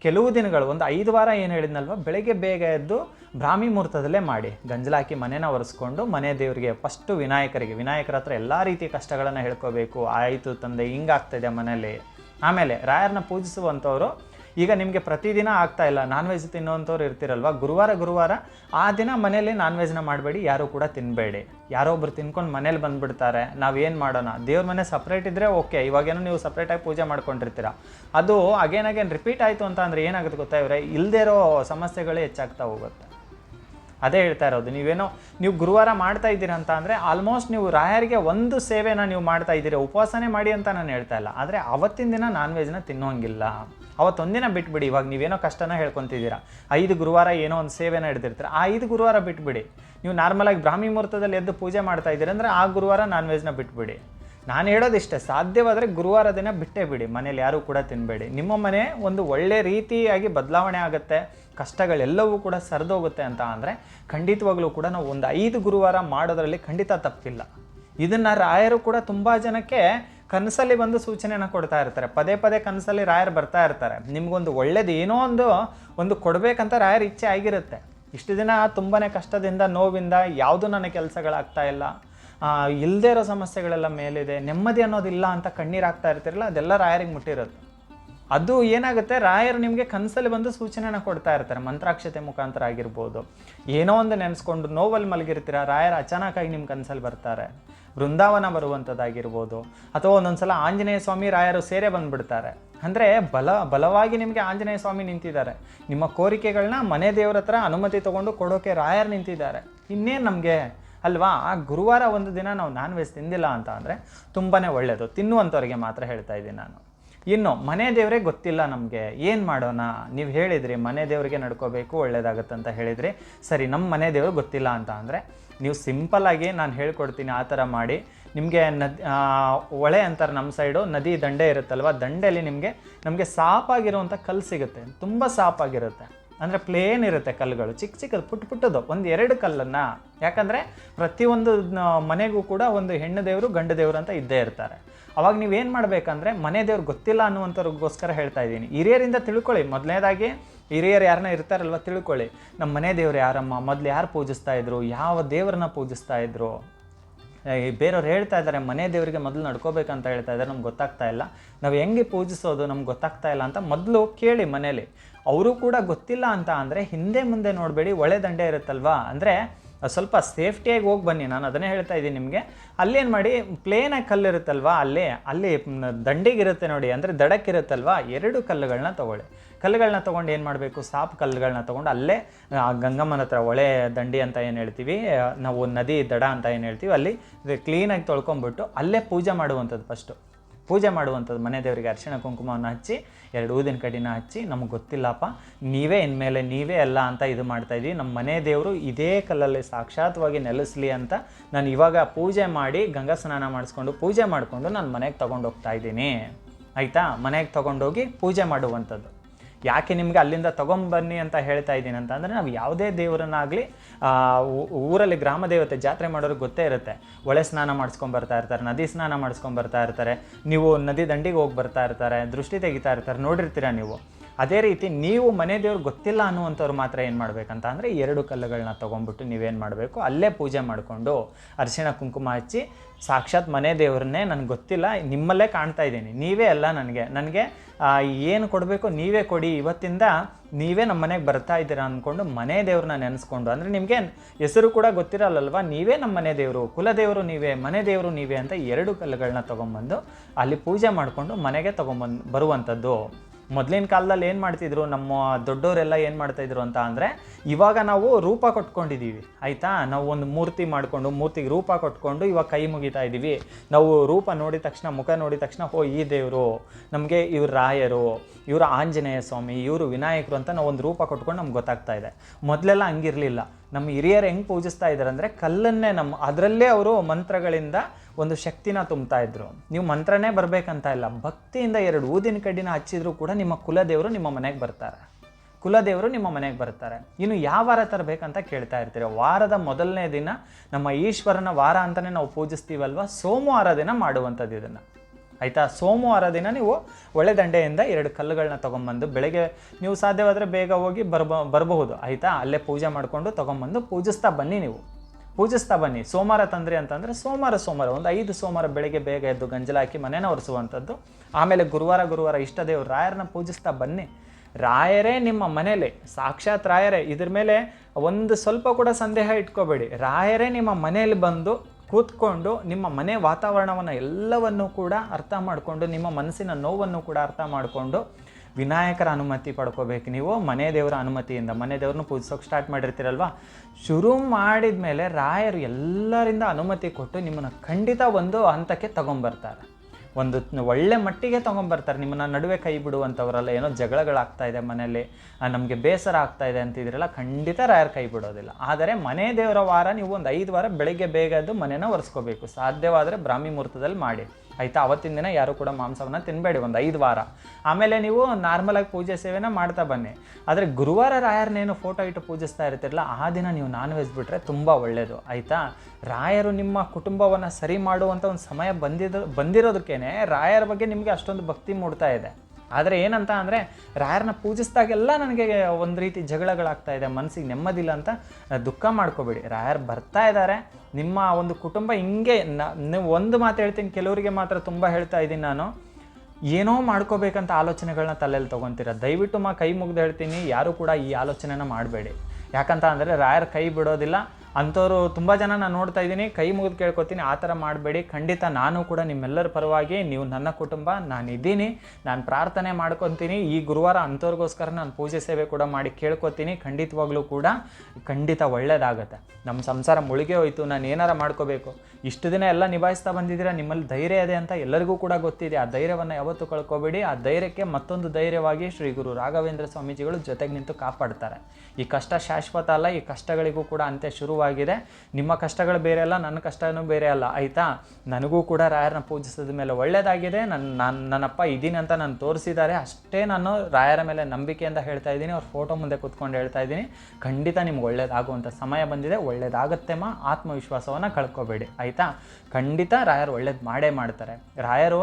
ಕೆಲವು ದಿನಗಳು, ಒಂದು ಐದು ವಾರ ಏನು ಹೇಳಿದ್ನಲ್ವ? ಬೆಳಗ್ಗೆ ಬೇಗ ಎದ್ದು ಬ್ರಾಹ್ಮಿ ಮುಹೂರ್ತದಲ್ಲೇ ಮಾಡಿ, ಗಂಜಲಾಕಿ ಮನೆನ ಒರೆಸ್ಕೊಂಡು ಮನೆ ದೇವರಿಗೆ ಫಸ್ಟು ವಿನಾಯಕರಿಗೆ, ವಿನಾಯಕರ ಹತ್ರ ಎಲ್ಲ ರೀತಿ ಕಷ್ಟಗಳನ್ನು ಹೇಳ್ಕೋಬೇಕು. ಆಯಿತು ತಂದೆ, ಹಿಂಗಾಗ್ತಿದೆ ಮನೇಲಿ ಆಮೇಲೆ ರಾಯರನ್ನ ಪೂಜಿಸುವಂಥವ್ರು ಈಗ ನಿಮಗೆ ಪ್ರತಿದಿನ ಆಗ್ತಾ ಇಲ್ಲ. ನಾನ್ ವೆಜ್ ತಿನ್ನುವಂಥವ್ರು ಇರ್ತಿರಲ್ವ? ಗುರುವಾರ ಗುರುವಾರ ಆ ದಿನ ಮನೇಲಿ ನಾನ್ ವೆಜ್ನ ಮಾಡಬೇಡಿ. ಯಾರೂ ಕೂಡ ತಿನ್ನಬೇಡಿ ಯಾರೋ ಒಬ್ರು ತಿನ್ಕೊಂಡು ಮನೇಲಿ ಬಂದುಬಿಡ್ತಾರೆ. ನಾವೇನು ಮಾಡೋಣ? ದೇವ್ರ ಮನೆ ಸಪ್ರೇಟ್ ಇದ್ದರೆ ಓಕೆ ಇವಾಗೇನೋ ನೀವು ಸಪ್ರೇಟಾಗಿ ಪೂಜೆ ಮಾಡ್ಕೊಂಡಿರ್ತೀರ. ಅದು ಅಗೇನ್ ಅಗೇನ್ ರಿಪೀಟ್ ಆಯಿತು ಅಂತ ಅಂದರೆ ಏನಾಗುತ್ತೆ ಗೊತ್ತಾ ಇವರೇ? ಇಲ್ಲದೇ ಇರೋ ಸಮಸ್ಯೆಗಳೇ ಹೆಚ್ಚಾಗ್ತಾ ಹೋಗುತ್ತೆ. ಅದೇ ಹೇಳ್ತಾ ಇರೋದು. ನೀವೇನೋ, ನೀವು ಗುರುವಾರ ಮಾಡ್ತಾ ಇದ್ದೀರಾ ಅಂತ ಅಂದರೆ ಆಲ್ಮೋಸ್ಟ್ ನೀವು ರಾಯರಿಗೆ ಒಂದು ಸೇವೆನ ನೀವು ಮಾಡ್ತಾ ಇದ್ದೀರಾ. ಉಪವಾಸನೆ ಮಾಡಿ ಅಂತ ನಾನು ಹೇಳ್ತಾ ಇಲ್ಲ. ಆದರೆ ಅವತ್ತಿನ ದಿನ ನಾನ್ ವೆಜ್ನ ತಿನ್ನೋಂಗಿಲ್ಲ. ಅವತ್ತೊಂದಿನ ಬಿಟ್ಬಿಡಿ. ಇವಾಗ ನೀವೇನೋ ಕಷ್ಟನ ಹೇಳ್ಕೊತಿದ್ದೀರಾ. ಐದು ಗುರುವಾರ ಏನೋ ಒಂದು ಸೇವೆನ ಹಿಡ್ದಿರ್ತೀರ. ಆ ಐದು ಗುರುವಾರ ಬಿಟ್ಬಿಡಿ. ನೀವು ನಾರ್ಮಲಾಗಿ ಬ್ರಾಹ್ಮಿ ಮುಹೂರ್ತದಲ್ಲಿ ಎದ್ದು ಪೂಜೆ ಮಾಡ್ತಾ ಇದ್ದೀರಾ ಅಂದರೆ ಆ ಗುರುವಾರ ನಾನ್ ವೆಜ್ನ ಬಿಟ್ಬಿಡಿ. ನಾನು ಹೇಳೋದಿಷ್ಟೇ, ಸಾಧ್ಯವಾದರೆ ಗುರುವಾರ ದಿನ ಬಿಟ್ಟೇ ಬಿಡಿ, ಮನೇಲಿ ಯಾರೂ ಕೂಡ ತಿನ್ನಬೇಡಿ ನಿಮ್ಮ ಮನೆ ಒಂದು ಒಳ್ಳೆ ರೀತಿಯಾಗಿ ಬದಲಾವಣೆ ಆಗುತ್ತೆ, ಕಷ್ಟಗಳೆಲ್ಲವೂ ಕೂಡ ಸರಿದೋಗುತ್ತೆ ಅಂತ ಅಂದರೆ ಖಂಡಿತವಾಗಲೂ ಕೂಡ ನಾವು ಒಂದು ಐದು ಗುರುವಾರ ಮಾಡೋದರಲ್ಲಿ ಖಂಡಿತ ತಪ್ಪಿಲ್ಲ. ಇದನ್ನು ರಾಯರು ಕೂಡ ತುಂಬ ಜನಕ್ಕೆ ಕನಸಲ್ಲಿ ಬಂದು ಸೂಚನೆಯನ್ನು ಕೊಡ್ತಾ ಇರ್ತಾರೆ. ಪದೇ ಪದೇ ಕನಸಲ್ಲಿ ರಾಯರು ಬರ್ತಾ ಇರ್ತಾರೆ. ನಿಮಗೊಂದು ಒಳ್ಳೇದು ಏನೋ ಒಂದು ಒಂದು ಕೊಡಬೇಕಂತ ರಾಯರ ಇಚ್ಛೆ ಆಗಿರುತ್ತೆ. ಇಷ್ಟು ದಿನ ತುಂಬಾ ಕಷ್ಟದಿಂದ, ನೋವಿಂದ ಯಾವುದೂ ನನ್ನ ಕೆಲಸಗಳಾಗ್ತಾ ಇಲ್ಲ. ಇಲ್ಲದೇ ಇರೋ ಸಮಸ್ಯೆಗಳೆಲ್ಲ ಮೇಲಿದೆ, ನೆಮ್ಮದಿ ಅನ್ನೋದಿಲ್ಲ ಅಂತ ಕಣ್ಣೀರು ಹಾಕ್ತಾ ಇರ್ತಿರಲ್ಲ, ಅದೆಲ್ಲ ರಾಯರಿಗೆ ಮುಟ್ಟಿರೋದು. ಅದು ಏನಾಗುತ್ತೆ, ರಾಯರು ನಿಮಗೆ ಕನಸಲ್ಲಿ ಬಂದು ಸೂಚನೆನ ಕೊಡ್ತಾ ಇರ್ತಾರೆ, ಮಂತ್ರಾಕ್ಷತೆ ಮುಖಾಂತರ ಆಗಿರ್ಬೋದು. ಏನೋ ಒಂದು ನೆನೆಸ್ಕೊಂಡು ನೋವಲ್ಲಿ ಮಲಗಿರ್ತೀರ, ರಾಯರು ಅಚಾನಕ್ಕಾಗಿ ನಿಮ್ಮ ಕನಸಲ್ಲಿ ಬರ್ತಾರೆ. ಬೃಂದಾವನ ಬರುವಂಥದ್ದಾಗಿರ್ಬೋದು, ಅಥವಾ ಒಂದೊಂದ್ಸಲ ಆಂಜನೇಯ ಸ್ವಾಮಿ ರಾಯರು ಸೇರೆ ಬಂದುಬಿಡ್ತಾರೆ. ಅಂದರೆ ಬಲ, ಬಲವಾಗಿ ನಿಮಗೆ ಆಂಜನೇಯ ಸ್ವಾಮಿ ನಿಂತಿದ್ದಾರೆ. ನಿಮ್ಮ ಕೋರಿಕೆಗಳನ್ನ ಮನೆ ದೇವರ ಹತ್ರ ಅನುಮತಿ ತೊಗೊಂಡು ಕೊಡೋಕೆ ರಾಯರು ನಿಂತಿದ್ದಾರೆ. ಇನ್ನೇನು ನಮಗೆ ಅಲ್ವಾ? ಗುರುವಾರ ಒಂದು ದಿನ ನಾವು ನಾನ್ ವೆಜ್ ತಿಂದಿಲ್ಲ ಅಂತ ಅಂದರೆ ತುಂಬಾ ಒಳ್ಳೆಯದು ತಿನ್ನುವಂಥವ್ರಿಗೆ ಮಾತ್ರ ಹೇಳ್ತಾ ಇದ್ದೀನಿ ನಾನು. ಇನ್ನು ಮನೆ ದೇವರೇ ಗೊತ್ತಿಲ್ಲ ನಮಗೆ. ಏನು ಮಾಡೋಣ? ನೀವು ಹೇಳಿದ್ರಿ ಮನೆ ದೇವರಿಗೆ ನಡ್ಕೋಬೇಕು, ಒಳ್ಳೇದಾಗುತ್ತೆ ಅಂತ ಹೇಳಿದ್ರಿ. ಸರಿ ನಮ್ಮ ಮನೆ ದೇವರು ಗೊತ್ತಿಲ್ಲ ಅಂತ ಅಂದರೆ ನೀವು ಸಿಂಪಲ್ಲಾಗಿ ನಾನು ಹೇಳ್ಕೊಡ್ತೀನಿ ಆ ಥರ ಮಾಡಿ. ನಿಮಗೆ ನದಿ ಹೊಳೆ ಅಂತಾರೆ ನಮ್ಮ ಸೈಡು, ನದಿ ದಂಡೆ ಇರುತ್ತಲ್ವ? ದಂಡೆಯಲ್ಲಿ ನಿಮಗೆ, ನಮಗೆ ಸಾಪಾಗಿರುವಂಥ ಕಲ್ಲು ಸಿಗುತ್ತೆ. ತುಂಬ ಸಾಪಾಗಿರುತ್ತೆ ಅಂದರೆ ಪ್ಲೇನ್ ಇರುತ್ತೆ ಕಲ್ಲುಗಳು. ಚಿಕ್ಕ ಚಿಕ್ಕದು, ಪುಟ್ಟ ಪುಟ್ಟದು. ಒಂದು ಎರಡು ಕಲ್ಲನ್ನು, ಯಾಕಂದರೆ ಪ್ರತಿಯೊಂದು ಮನೆಗೂ ಕೂಡ ಒಂದು ಹೆಣ್ಣು ದೇವರು, ಗಂಡು ದೇವರು ಅಂತ ಇದ್ದೇ ಇರ್ತಾರೆ. ಅವಾಗ ನೀವೇನು ಮಾಡಬೇಕಂದ್ರೆ, ಮನೆ ದೇವ್ರು ಗೊತ್ತಿಲ್ಲ ಅನ್ನುವಂಥವ್ರಿಗೋಸ್ಕರ ಹೇಳ್ತಾ ಇದ್ದೀನಿ. ಹಿರಿಯರಿಂದ ತಿಳ್ಕೊಳ್ಳಿ. ಮೊದಲನೇದಾಗಿ, ಹಿರಿಯರು ಯಾರನ್ನ ಇರ್ತಾರಲ್ವ ತಿಳ್ಕೊಳ್ಳಿ. ನಮ್ಮ ಮನೆ ದೇವ್ರು ಯಾರಮ್ಮ? ಮೊದಲು ಯಾರು ಪೂಜಿಸ್ತಾ ಇದ್ರು? ಯಾವ ದೇವರನ್ನ ಪೂಜಿಸ್ತಾ ಇದ್ರು? ಬೇರೆಯವ್ರು ಹೇಳ್ತಾ ಇದ್ದಾರೆ ಮನೆ ದೇವರಿಗೆ ಮೊದಲು ನಡ್ಕೋಬೇಕಂತ ಹೇಳ್ತಾ ಇದ್ದಾರೆ ನಮ್ಗೆ ಗೊತ್ತಾಗ್ತಾ ಇಲ್ಲ. ನಾವು ಹೆಂಗೆ ಪೂಜಿಸೋದು? ನಮ್ಗೆ ಗೊತ್ತಾಗ್ತಾ ಇಲ್ಲ ಅಂತ ಮೊದಲು ಕೇಳಿ ಮನೇಲಿ. ಅವರು ಕೂಡ ಗೊತ್ತಿಲ್ಲ ಅಂತ ಅಂದರೆ ಹಿಂದೆ ಮುಂದೆ ನೋಡಬೇಡಿ, ಒಳ್ಳೆ ದಂಡೆ ಇರುತ್ತಲ್ವಾ? ಅಂದರೆ ಸ್ವಲ್ಪ ಸೇಫ್ಟಿಯಾಗಿ ಹೋಗಿ ಬನ್ನಿ. ನಾನು ಅದನ್ನೇ ಹೇಳ್ತಾ ಇದ್ದೀನಿ ನಿಮಗೆ. ಅಲ್ಲೇನು ಮಾಡಿ ಪ್ಲೇನಾಗಿ ಕಲ್ಲಿರುತ್ತಲ್ವಾ? ಅಲ್ಲೇ, ಅಲ್ಲಿ ಅಲ್ಲಿ ದಂಡಿಗಿರುತ್ತೆ ನೋಡಿ, ಅಂದರೆ ದಡಕ್ಕಿರುತ್ತಲ್ವಾ? ಎರಡು ಕಲ್ಲುಗಳನ್ನ ತೊಗೊಳ್ಳಿ. ಕಲ್ಲುಗಳನ್ನ ತೊಗೊಂಡು ಏನು ಮಾಡಬೇಕು? ಸಾಪ್ ಕಲ್ಲುಗಳನ್ನ ತೊಗೊಂಡು ಅಲ್ಲೇ ಗಂಗಮ್ಮನ ಹತ್ರ ಒಳೆ ದಂಡಿ ಅಂತ ಏನು ಹೇಳ್ತೀವಿ ನಾವು ನದಿ ದಡ ಅಂತ ಏನು ಹೇಳ್ತೀವಿ, ಅಲ್ಲಿ ಕ್ಲೀನಾಗಿ ತೊಳ್ಕೊಂಬಿಟ್ಟು ಅಲ್ಲೇ ಪೂಜೆ ಮಾಡುವಂಥದ್ದು ಫಸ್ಟು ಪೂಜೆ ಮಾಡುವಂಥದ್ದು ಮನೆ ದೇವರಿಗೆ ಅರಿಶಿಣ ಕುಂಕುಮವನ್ನು ಹಚ್ಚಿ, ಎರಡು ಊದಿನ ಕಡಿನ ಹಚ್ಚಿ, ನಮಗೆ ಗೊತ್ತಿಲ್ಲಪ್ಪ, ನೀವೇ ಇನ್ಮೇಲೆ ನೀವೇ ಎಲ್ಲ ಅಂತ ಇದು ಮಾಡ್ತಾ ಇದ್ದೀವಿ ನಮ್ಮ ಮನೆ ದೇವರು ಇದೇ ಕಲ್ಲಲ್ಲಿ ಸಾಕ್ಷಾತ್ವಾಗಿ ನೆಲೆಸಲಿ ಅಂತ ನಾನು ಇವಾಗ ಪೂಜೆ ಮಾಡಿ ಗಂಗಾ ಸ್ನಾನ ಮಾಡಿಸ್ಕೊಂಡು ಪೂಜೆ ಮಾಡಿಕೊಂಡು ನಾನು ಮನೆಗೆ ತೊಗೊಂಡೋಗ್ತಾ ಇದ್ದೀನಿ. ಆಯಿತಾ? ಮನೆಗೆ ತೊಗೊಂಡೋಗಿ ಪೂಜೆ ಮಾಡುವಂಥದ್ದು. ಯಾಕೆ ನಿಮಗೆ ಅಲ್ಲಿಂದ ತೊಗೊಂಬನ್ನಿ ಅಂತ ಹೇಳ್ತಾ ಇದ್ದೀನಿ ಅಂತ ಅಂದರೆ ನಾವು ಯಾವುದೇ ದೇವರನ್ನಾಗಲಿ ಊರಲ್ಲಿ ಗ್ರಾಮ ದೇವತೆ ಜಾತ್ರೆ ಮಾಡೋರಿಗೆ ಗೊತ್ತೇ ಇರುತ್ತೆ. ಒಳೆ ಸ್ನಾನ ಮಾಡಿಸ್ಕೊಂಡ್ ಬರ್ತಾ ಇರ್ತಾರೆ, ನದಿ ಸ್ನಾನ ಮಾಡಿಸ್ಕೊಂಡ್ ಬರ್ತಾ ಇರ್ತಾರೆ, ನೀವು ನದಿ ದಂಡಿಗೆ ಹೋಗಿ ಬರ್ತಾ ಇರ್ತಾರೆ, ದೃಷ್ಟಿ ತೆಗಿತಾ ಇರ್ತಾರೆ, ನೋಡಿರ್ತೀರ ನೀವು? ಅದೇ ರೀತಿ ನೀವು ಮನೆ ದೇವ್ರು ಗೊತ್ತಿಲ್ಲ ಅನ್ನುವಂಥವ್ರು ಮಾತ್ರ ಏನು ಮಾಡಬೇಕಂತ ಅಂದರೆ ಎರಡು ಕಲ್ಲುಗಳನ್ನ ತೊಗೊಂಡ್ಬಿಟ್ಟು ನೀವೇನು ಮಾಡಬೇಕು? ಅಲ್ಲೇ ಪೂಜೆ ಮಾಡಿಕೊಂಡು ಅರಿಶಿಣ ಕುಂಕುಮ ಹಚ್ಚಿ ಸಾಕ್ಷಾತ್ ಮನೆ ದೇವ್ರನ್ನೇ ನನಗೆ ಗೊತ್ತಿಲ್ಲ, ನಿಮ್ಮಲ್ಲೇ ಕಾಣ್ತಾ ಇದ್ದೀನಿ. ನೀವೇ ಅಲ್ಲ ನನಗೆ. ನನಗೆ ಏನು ಕೊಡಬೇಕು ನೀವೇ ಕೊಡಿ. ಇವತ್ತಿಂದ ನೀವೇ ನಮ್ಮ ಮನೆಗೆ ಬರ್ತಾ ಇದ್ದೀರಾ ಅಂದ್ಕೊಂಡು ಮನೆ ದೇವ್ರನ್ನ ನೆನೆಸ್ಕೊಂಡು, ಅಂದರೆ ನಿಮಗೆ ಹೆಸರು ಕೂಡ ಗೊತ್ತಿರಲ್ಲಲ್ವ? ನೀವೇ ನಮ್ಮ ಮನೆ ದೇವರು, ಕುಲದೇವರು ನೀವೇ, ಮನೆ ದೇವರು ನೀವೇ ಅಂತ ಎರಡು ಕಲ್ಲುಗಳನ್ನ ತೊಗೊಂಬಂದು ಅಲ್ಲಿ ಪೂಜೆ ಮಾಡಿಕೊಂಡು ಮನೆಗೆ ತೊಗೊಂಬಂದು ಬರುವಂಥದ್ದು. ಮೊದಲಿನ ಕಾಲದಲ್ಲಿ ಏನು ಮಾಡ್ತಿದ್ರು? ನಮ್ಮ ದೊಡ್ಡವರೆಲ್ಲ ಏನು ಮಾಡ್ತಾಯಿದ್ರು ಅಂತ ಅಂದರೆ, ಇವಾಗ ನಾವು ರೂಪ ಕೊಟ್ಕೊಂಡಿದ್ದೀವಿ ಆಯಿತಾ? ನಾವು ಒಂದು ಮೂರ್ತಿ ಮಾಡಿಕೊಂಡು, ಮೂರ್ತಿಗೆ ರೂಪ ಕೊಟ್ಕೊಂಡು ಇವಾಗ ಕೈ ಮುಗಿತಾ ಇದ್ದೀವಿ ನಾವು ರೂಪ ನೋಡಿದ ತಕ್ಷಣ, ಮುಖ ನೋಡಿದ ತಕ್ಷಣ, ಓ, ಈ ದೇವರು. ನಮಗೆ ಇವ್ರು ರಾಯರು, ಇವರು ಆಂಜನೇಯ ಸ್ವಾಮಿ, ಇವರು ವಿನಾಯಕರು ಅಂತ ನಾವು ಒಂದು ರೂಪ ಕೊಟ್ಕೊಂಡು ನಮ್ಗೆ ಗೊತ್ತಾಗ್ತಾ ಇದೆ. ಮೊದಲೆಲ್ಲ ಹಂಗಿರಲಿಲ್ಲ. ನಮ್ಮ ಹಿರಿಯರು ಹೆಂಗೆ ಪೂಜಿಸ್ತಾ ಇದ್ದಾರೆ ಅಂದರೆ ಕಲ್ಲನ್ನೇ ನಮ್ಮ, ಅದರಲ್ಲೇ ಅವರು ಮಂತ್ರಗಳಿಂದ ಒಂದು ಶಕ್ತಿನ ತುಂಬ್ತಾ ಇದ್ರು. ನೀವು ಮಂತ್ರನೇ ಬರಬೇಕಂತ ಇಲ್ಲ, ಭಕ್ತಿಯಿಂದ ಎರಡು ಊದಿನ ಕಡ್ಡಿನ ಹಚ್ಚಿದ್ರೂ ಕೂಡ ನಿಮ್ಮ ಕುಲದೇವರು ನಿಮ್ಮ ಮನೆಗೆ ಬರ್ತಾರೆ. ಕುಲದೇವರು ನಿಮ್ಮ ಮನೆಗೆ ಬರ್ತಾರೆ. ಇನ್ನು ಯಾವ ವಾರ ತರಬೇಕಂತ ಕೇಳ್ತಾ ಇರ್ತೀರ? ವಾರದ ಮೊದಲನೇ ದಿನ ನಮ್ಮ ಈಶ್ವರನ ವಾರ ಅಂತಲೇ ನಾವು ಪೂಜಿಸ್ತೀವಲ್ವ? ಸೋಮವಾರ ದಿನ ಮಾಡುವಂಥದ್ದು ಇದನ್ನು. ಆಯಿತಾ? ಸೋಮವಾರ ದಿನ ನೀವು ಒಳ್ಳೆ ದಂಡೆಯಿಂದ ಎರಡು ಕಲ್ಲುಗಳನ್ನ ತೊಗೊಂಬಂದು ಬೆಳಗ್ಗೆ ನೀವು ಸಾಧ್ಯವಾದರೆ ಬೇಗ ಹೋಗಿ ಬರ್ಬ, ಬರಬಹುದು, ಆಯಿತಾ? ಅಲ್ಲೇ ಪೂಜೆ ಮಾಡಿಕೊಂಡು ತೊಗೊಂಬಂದು ಪೂಜಿಸ್ತಾ ಬನ್ನಿ ನೀವು. ಪೂಜಿಸ್ತಾ ಬನ್ನಿ. ಸೋಮವಾರ ತಂದ್ರಿ ಅಂತಂದರೆ ಸೋಮವಾರ ಸೋಮವಾರ, ಒಂದು ಐದು ಸೋಮವಾರ ಬೆಳಗ್ಗೆ ಬೇಗ ಎದ್ದು ಗಂಜಲ ಹಾಕಿ ಮನೆನ ಒರೆಸುವಂಥದ್ದು. ಆಮೇಲೆ ಗುರುವಾರ ಗುರುವಾರ ಇಷ್ಟ ದೇವ್ರು ರಾಯರನ್ನ ಪೂಜಿಸ್ತಾ ಬನ್ನಿ. ರಾಯರೇ ನಿಮ್ಮ ಮನೇಲಿ, ಸಾಕ್ಷಾತ್ ರಾಯರೇ. ಇದ್ರ ಮೇಲೆ ಒಂದು ಸ್ವಲ್ಪ ಕೂಡ ಸಂದೇಹ ಇಟ್ಕೋಬೇಡಿ. ರಾಯರೇ ನಿಮ್ಮ ಮನೆಯಲ್ಲಿ ಬಂದು ಕೂತ್ಕೊಂಡು ನಿಮ್ಮ ಮನೆ ವಾತಾವರಣವನ್ನು ಎಲ್ಲವನ್ನು ಕೂಡ ಅರ್ಥ ಮಾಡಿಕೊಂಡು, ನಿಮ್ಮ ಮನಸ್ಸಿನ ನೋವನ್ನು ಕೂಡ ಅರ್ಥ ಮಾಡಿಕೊಂಡು ವಿನಾಯಕರ ಅನುಮತಿ ಪಡ್ಕೋಬೇಕು ನೀವು. ಮನೆ ದೇವರ ಅನುಮತಿಯಿಂದ, ಮನೆ ದೇವ್ರನ್ನ ಪೂಜಿಸೋಕೆ ಸ್ಟಾರ್ಟ್ ಮಾಡಿರ್ತೀರಲ್ವ? ಶುರು ಮಾಡಿದ ಮೇಲೆ ರಾಯರು ಎಲ್ಲರಿಂದ ಅನುಮತಿ ಕೊಟ್ಟು ನಿಮ್ಮನ್ನು ಖಂಡಿತ ಒಂದು ಹಂತಕ್ಕೆ ತಗೊಂಬರ್ತಾರೆ. ಒಂದು ಒಳ್ಳೆ ಮಟ್ಟಿಗೆ ತೊಗೊಂಬರ್ತಾರೆ. ನಿಮ್ಮನ್ನ ನಡುವೆ ಕೈ ಬಿಡುವಂಥವ್ರಲ್ಲ ಏನೋ ಜಗಳಗಳಾಗ್ತಾ ಇದೆ ಮನೆಯಲ್ಲಿ ನಮಗೆ ಬೇಸರ ಆಗ್ತಾ ಇದೆ ಅಂತಿದ್ರಲ್ಲ ಖಂಡಿತ ರಾಯರ್ ಕೈ ಬಿಡೋದಿಲ್ಲ. ಆದರೆ ಮನೆ ದೇವರ ವಾರ ನೀವು ಒಂದು ಐದು ವಾರ ಬೆಳಗ್ಗೆ ಬೇಗ ಎದ್ದು ಮನೆನ ಒರೆಸ್ಕೋಬೇಕು. ಸಾಧ್ಯವಾದರೆ ಬ್ರಾಹ್ಮಿ ಮುಹೂರ್ತದಲ್ಲಿ ಮಾಡಿ. ಆಯಿತಾ? ಅವತ್ತಿನ ದಿನ ಯಾರು ಕೂಡ ಮಾಂಸವನ್ನು ತಿನ್ನಬೇಡಿ ಒಂದು ಐದು ವಾರ. ಆಮೇಲೆ ನೀವು ನಾರ್ಮಲಾಗಿ ಪೂಜೆ ಸೇವೆನ ಮಾಡ್ತಾ ಬನ್ನಿ. ಆದರೆ ಗುರುವಾರ ರಾಯರನ್ನೇನು ಫೋಟೋ ಇಟ್ಟು ಪೂಜಿಸ್ತಾ ಇರ್ತಿರಲ್ಲ ಆ ದಿನ ನೀವು ನಾನ್ ವೆಜ್ ಬಿಟ್ಟರೆ ತುಂಬ ಒಳ್ಳೆಯದು ಆಯಿತಾ? ರಾಯರು ನಿಮ್ಮ ಕುಟುಂಬವನ್ನು ಸರಿ ಮಾಡುವಂಥ ಒಂದು ಸಮಯ ಬಂದಿದ್ದು ಬಂದಿರೋದಕ್ಕೇ ರಾಯರ ಬಗ್ಗೆ ನಿಮಗೆ ಅಷ್ಟೊಂದು ಭಕ್ತಿ ಮೂಡ್ತಾ ಇದೆ. ಆದರೆ ಏನಂತ ಅಂದರೆ ರಾಯರನ್ನ ಪೂಜಿಸಿದಾಗೆಲ್ಲ ನನಗೆ ಒಂದು ರೀತಿ ಜಗಳಗಳಾಗ್ತಾ ಇದೆ ಮನಸ್ಸಿಗೆ ನೆಮ್ಮದಿಲ್ಲ ಅಂತ ದುಃಖ ಮಾಡ್ಕೋಬೇಡಿ. ರಾಯರ್ ಬರ್ತಾ ಇದ್ದಾರೆ ನಿಮ್ಮ ಒಂದು ಕುಟುಂಬ ಹಿಂಗೆ ನೀವು ಒಂದು ಮಾತು ಹೇಳ್ತೀನಿ, ಕೆಲವರಿಗೆ ಮಾತ್ರ ತುಂಬ ಹೇಳ್ತಾ ಇದ್ದೀನಿ ನಾನು. ಏನೋ ಮಾಡ್ಕೋಬೇಕಂತ ಆಲೋಚನೆಗಳನ್ನ ತಲೆಯಲ್ಲಿ ತೊಗೊತೀರ. ದಯವಿಟ್ಟು ಮಾ ಕೈ ಮುಗ್ದು ಹೇಳ್ತೀನಿ, ಯಾರು ಕೂಡ ಈ ಆಲೋಚನೆನ ಮಾಡಬೇಡಿ. ಯಾಕಂತ ಅಂದರೆ ರಾಯರ್ ಕೈ ಬಿಡೋದಿಲ್ಲ ಅಂಥವ್ರು ತುಂಬ ಜನ ನಾನು ನೋಡ್ತಾ ಇದ್ದೀನಿ. ಕೈ ಮುಗಿದು ಕೇಳ್ಕೊತೀನಿ. ಆ ಥರ ಮಾಡಬೇಡಿ. ಖಂಡಿತ ನಾನು ಕೂಡ ನಿಮ್ಮೆಲ್ಲರ ಪರವಾಗಿ ನೀವು ನನ್ನ ಕುಟುಂಬ, ನಾನು ಇದ್ದೀನಿ. ನಾನು ಪ್ರಾರ್ಥನೆ ಮಾಡ್ಕೊತೀನಿ. ಈ ಗುರುವಾರ ಅಂಥವ್ರಿಗೋಸ್ಕರ ನಾನು ಪೂಜೆ ಸೇವೆ ಕೂಡ ಮಾಡಿ ಕೇಳ್ಕೊತೀನಿ. ಖಂಡಿತವಾಗ್ಲೂ ಕೂಡ ಖಂಡಿತ ಒಳ್ಳೇದಾಗತ್ತೆ. ನಮ್ಮ ಸಂಸಾರ ಮುಳುಗೆ ಹೋಯಿತು. ನಾನು ಏನಾರ ಮಾಡ್ಕೋಬೇಕು. ಇಷ್ಟು ದಿನ ಎಲ್ಲ ನಿಭಾಯಿಸ್ತಾ ಬಂದಿದ್ದೀರಾ? ನಿಮ್ಮಲ್ಲಿ ಧೈರ್ಯ ಇದೆ ಅಂತ ಎಲ್ಲರಿಗೂ ಕೂಡ ಗೊತ್ತಿದೆ. ಆ ಧೈರ್ಯವನ್ನು ಯಾವತ್ತೂ ಕಳ್ಕೊಬೇಡಿ. ಆ ಧೈರ್ಯಕ್ಕೆ ಮತ್ತೊಂದು ಧೈರ್ಯವಾಗಿ ಶ್ರೀ ಗುರು ರಾಘವೇಂದ್ರ ಸ್ವಾಮೀಜಿಗಳು ಜೊತೆಗೆ ನಿಂತು ಕಾಪಾಡ್ತಾರೆ. ಈ ಕಷ್ಟ ಶಾಶ್ವತ ಅಲ್ಲ. ಈ ಕಷ್ಟಗಳಿಗೂ ಕೂಡ ಅಂತ್ಯ ಶುರುವಾಗಿದೆ ನಿಮ್ಮ ಕಷ್ಟಗಳು ಬೇರೆ ಅಲ್ಲ, ನನ್ನ ಕಷ್ಟನೂ ಬೇರೆ ಅಲ್ಲ. ಆಯಿತಾ? ನನಗೂ ಕೂಡ ರಾಯರನ್ನ ಪೂಜಿಸಿದ ಮೇಲೆ ಒಳ್ಳೆಯದಾಗಿದೆ ನನ್ನ ನಾನು, ನನ್ನಪ್ಪ ಇದ್ದೀನಿ ಅಂತ ನಾನು ತೋರಿಸಿದ್ದಾರೆ. ಅಷ್ಟೇ ನಾನು ರಾಯರ ಮೇಲೆ ನಂಬಿಕೆ ಅಂತ ಹೇಳ್ತಾ ಇದ್ದೀನಿ. ಅವ್ರ ಫೋಟೋ ಮುಂದೆ ಕೂತ್ಕೊಂಡು ಹೇಳ್ತಾ ಇದ್ದೀನಿ. ಖಂಡಿತ ನಿಮ್ಗೆ ಒಳ್ಳೇದಾಗುವಂಥ ಸಮಯ ಬಂದಿದೆ. ಒಳ್ಳೇದಾಗತ್ತೆಮ್ಮ ಆತ್ಮವಿಶ್ವಾಸವನ್ನು ಕಳ್ಕೊಬೇಡಿ. ಆಯಿತಾ? ಖಂಡಿತ ರಾಯರು ಒಳ್ಳೇದು ಮಾಡೇ ಮಾಡ್ತಾರೆ. ರಾಯರು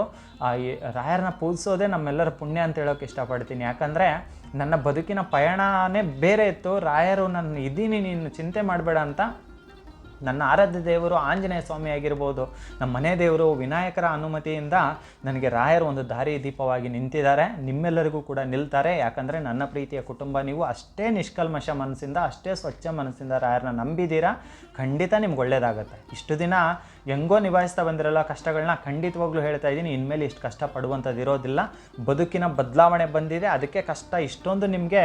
ರಾಯರನ್ನ ಪೂಜಿಸೋದೇ ನಮ್ಮೆಲ್ಲರ ಪುಣ್ಯ ಅಂತ ಹೇಳೋಕೆ ಇಷ್ಟಪಡ್ತೀನಿ. ಯಾಕಂದರೆ ನನ್ನ ಬದುಕಿನ ಪಯಣನೇ ಬೇರೆ ಇತ್ತು. ರಾಯರು ನಾನು ಇದ್ದೀನಿ ನೀನು ಚಿಂತೆ ಮಾಡಬೇಡ ಅಂತ ನನ್ನ ಆರಾಧ್ಯ ದೇವರು ಆಂಜನೇಯ ಸ್ವಾಮಿ ಆಗಿರ್ಬೋದು, ನಮ್ಮ ಮನೆ ದೇವರು ವಿನಾಯಕರ ಅನುಮತಿಯಿಂದ ನನಗೆ ರಾಯರು ಒಂದು ದಾರಿ ದೀಪವಾಗಿ ನಿಂತಿದ್ದಾರೆ. ನಿಮ್ಮೆಲ್ಲರಿಗೂ ಕೂಡ ನಿಲ್ತಾರೆ. ಯಾಕಂದರೆ ನನ್ನ ಪ್ರೀತಿಯ ಕುಟುಂಬ, ನೀವು ಅಷ್ಟೇ ನಿಷ್ಕಲ್ಮಶ ಮನಸ್ಸಿಂದ, ಅಷ್ಟೇ ಸ್ವಚ್ಛ ಮನಸ್ಸಿಂದ ರಾಯರನ್ನ ನಂಬಿದ್ದೀರಾ? ಖಂಡಿತ ನಿಮ್ಗೆ ಒಳ್ಳೇದಾಗುತ್ತೆ. ಇಷ್ಟು ದಿನ ಹೆಂಗೋ ನಿಭಾಯಿಸ್ತಾ ಬಂದಿರಲ್ಲ ಕಷ್ಟಗಳನ್ನ ಖಂಡಿತವಾಗ್ಲೂ ಹೇಳ್ತಾ ಇದ್ದೀನಿ, ಇನ್ಮೇಲೆ ಇಷ್ಟು ಕಷ್ಟ ಪಡುವಂಥದ್ದು ಇರೋದಿಲ್ಲ. ಬದುಕಿನ ಬದಲಾವಣೆ ಬಂದಿದೆ. ಅದಕ್ಕೆ ಕಷ್ಟ ಇಷ್ಟೊಂದು ನಿಮಗೆ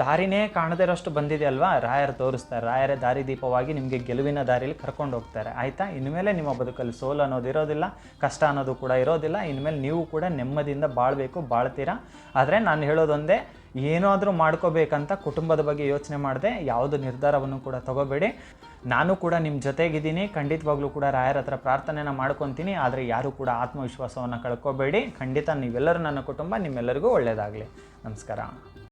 ದಾರಿನೇ ಕಾಣದೇ ಇರೋಷ್ಟು ಬಂದಿದೆ ಅಲ್ವಾ? ರಾಯರು ತೋರಿಸ್ತಾರೆ. ರಾಯರೇ ದಾರಿ ದೀಪವಾಗಿ ನಿಮಗೆ ಗೆಲುವಿನ ದಾರಿಯಲ್ಲಿ ಕರ್ಕೊಂಡು ಹೋಗ್ತಾರೆ. ಆಯಿತಾ? ಇನ್ಮೇಲೆ ನಿಮ್ಮ ಬದುಕಲ್ಲಿ ಸೋಲು ಅನ್ನೋದು ಇರೋದಿಲ್ಲ, ಕಷ್ಟ ಅನ್ನೋದು ಕೂಡ ಇರೋದಿಲ್ಲ. ಇನ್ಮೇಲೆ ನೀವು ಕೂಡ ನೆಮ್ಮದಿಯಿಂದ ಬಾಳಬೇಕು, ಬಾಳ್ತೀರಾ? ಆದರೆ ನಾನು ಹೇಳೋದೊಂದೇ, ಏನಾದರೂ ಮಾಡ್ಕೋಬೇಕಂತ ಕುಟುಂಬದ ಬಗ್ಗೆ ಯೋಚನೆ ಮಾಡಿದೆ, ಯಾವುದು ನಿರ್ಧಾರವನ್ನು ಕೂಡ ತಗೋಬೇಡಿ. ನಾನು ಕೂಡ ನಿಮ್ಮ ಜೊತೆಗಿದ್ದೀನಿ, ಖಂಡಿತವಾಗ್ಲೂ ಕೂಡ ರಾಯರ ಹತ್ರ ಪ್ರಾರ್ಥನೆನ ಮಾಡ್ಕೊತೀನಿ, ಆದರೆ ಯಾರೂ ಕೂಡ ಆತ್ಮವಿಶ್ವಾಸವನ್ನು ಕಳ್ಕೋಬೇಡಿ. ಖಂಡಿತ ನೀವೆಲ್ಲರೂ ನನ್ನ ಕುಟುಂಬ, ನಿಮ್ಮೆಲ್ಲರಿಗೂ ಒಳ್ಳೆಯದಾಗಲಿ ನಮಸ್ಕಾರ.